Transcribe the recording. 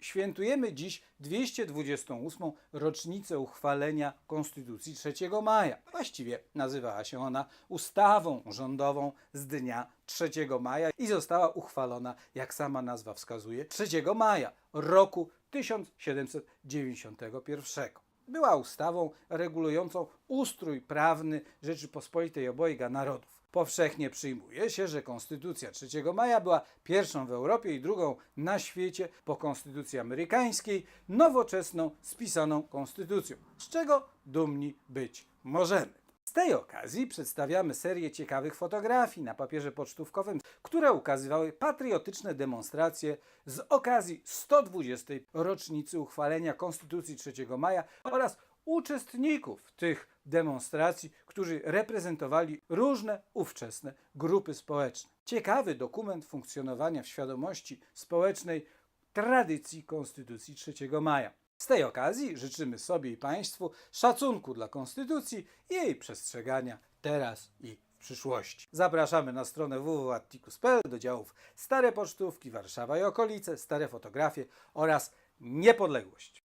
Świętujemy dziś 228. rocznicę uchwalenia Konstytucji 3 maja. Właściwie nazywała się ona ustawą rządową z dnia 3 maja i została uchwalona, jak sama nazwa wskazuje, 3 maja roku 1791. Była ustawą regulującą ustrój prawny Rzeczypospolitej obojga narodów. Powszechnie przyjmuje się, że Konstytucja 3 maja była pierwszą w Europie i drugą na świecie po Konstytucji amerykańskiej nowoczesną spisaną konstytucją, z czego dumni być możemy. Z tej okazji przedstawiamy serię ciekawych fotografii na papierze pocztówkowym, które ukazywały patriotyczne demonstracje z okazji 120. rocznicy uchwalenia Konstytucji 3 maja oraz uczestników tych demonstracji, którzy reprezentowali różne ówczesne grupy społeczne. Ciekawy dokument funkcjonowania w świadomości społecznej tradycji Konstytucji 3 maja. Z tej okazji życzymy sobie i Państwu szacunku dla Konstytucji i jej przestrzegania teraz i w przyszłości. Zapraszamy na stronę www.atticus.pl do działów Stare Pocztówki, Warszawa i okolice, Stare Fotografie oraz Niepodległość.